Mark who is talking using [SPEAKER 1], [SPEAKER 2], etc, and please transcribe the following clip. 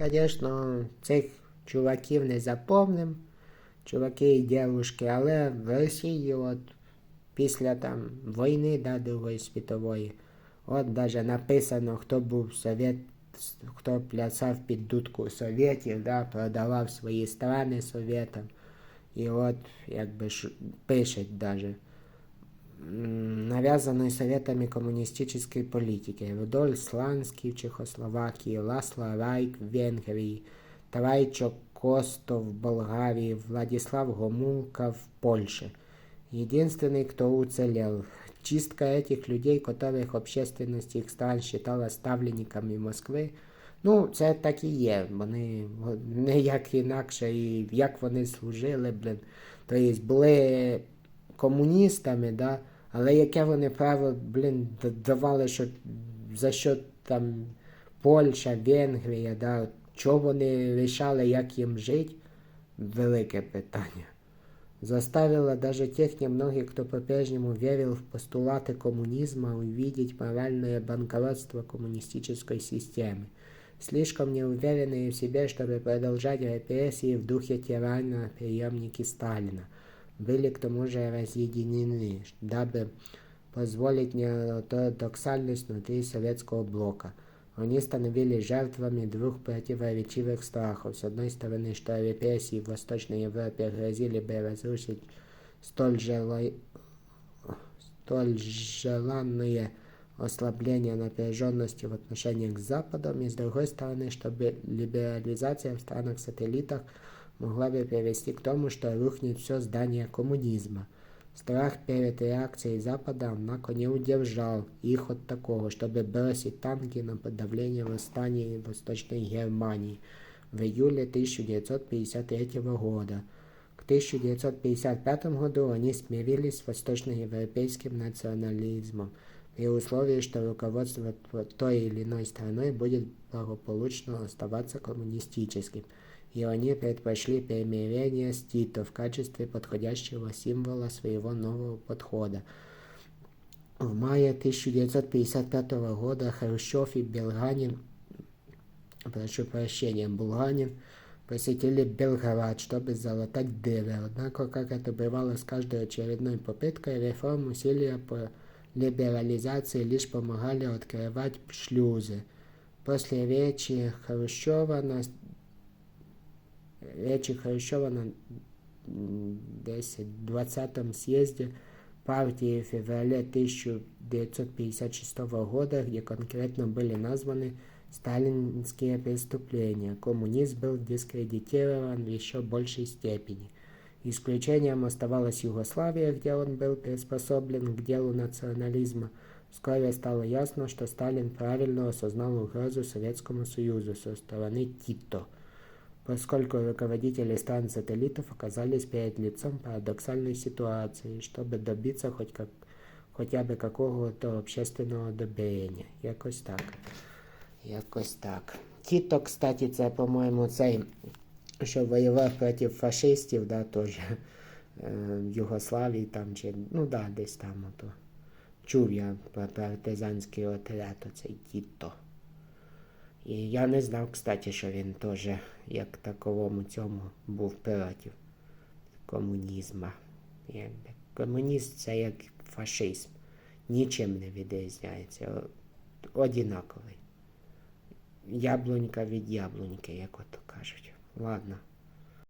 [SPEAKER 1] звісно, цих чуваків не запомним, чуваки і дівушки, але в Росії от після там війни да, Другої світової, от даже написано, хто був совєт, хто плясав під дудку совєтів, да, продавав свої страни совєтам. І от якби пишуть даже М, навязанной советами коммунистической политики. Рудольф Сланский в Чехословакии, Ласло Райк в Венгрии, Трайчо Костов в Болгарии, Владислав Гомулка в Польше. Единственный, кто уцелел. Чистка этих людей, которых общественность их стран считала ставленниками Москви. Ну, це так і є. Вони не як інакше, і як вони служили, блин. Тобто були комуністами, да, але яке вони право, блін, д- давали, що за що там Польща, Венгрія, да, що вони рішали, як їм жити, велике питання. Заставила даже тех немногих, кто по-прежнему верил в постулаты коммунизма, увидеть моральное банкротство коммунистической системы. Слишком неуверенные в себе, чтобы продолжать репрессии в духе тирана преемники Сталина, были к тому же разъединены, дабы позволить неортодоксальность внутри советского блока. Они становились жертвами двух противоречивых страхов. С одной стороны, что репрессии в Восточной Европе грозили бы разрушить столь, жела- столь желанные ослабление напряженности в отношениях с Западом, и с другой стороны, чтобы либерализация в странах-сателлитах могла бы привести к тому, что рухнет все здание коммунизма. Страх перед реакцией Запада, однако, не удержал их от такого, чтобы бросить танки на подавление восстания в Восточной Германии в июле 1953 года. К 1955 году они смирились с восточноевропейским национализмом при условии, что руководство той или иной страной будет благополучно оставаться коммунистическим, и они предпочли примирение с Тито в качестве подходящего символа своего нового подхода. В мае 1955 года Хрущев и Белганин, прошу прощения, Булганин посетили Белград, чтобы залатать дыры. Однако, как это бывало с каждой очередной попыткой, реформ усилия по либерализации лишь помогали открывать шлюзы. После речи Хрущева на речи Хрущева на м, 10-20 съезде партии в феврале 1956 года, где конкретно были названы сталинские преступления. Коммунизм был дискредитирован в еще большей степени. Исключением оставалась Югославия, где он был приспособлен к делу национализма. Вскоре стало ясно, что Сталин правильно осознал угрозу Советскому Союзу со стороны Тито, поскольку руководители стран-сателлитов оказались перед лицом парадоксальной ситуации, чтобы добиться хоть как, хотя бы какого-то общественного одобрения. Якось так. Якось так. Тіто, кстати, це, по-моєму, цей, що воював проти фашистів, да, теж е, в Югославії там, чи, ну да, десь там ото. Чув я про партизанський отряд, оцей Тіто. І я не знав, кстати, що він теж як таковому цьому був пиратів комунізму. Якби. Комуніст це як фашизм. Нічим не відрізняється. Одинаковий. Яблунька від яблуньки, як ото кажуть. Ладно.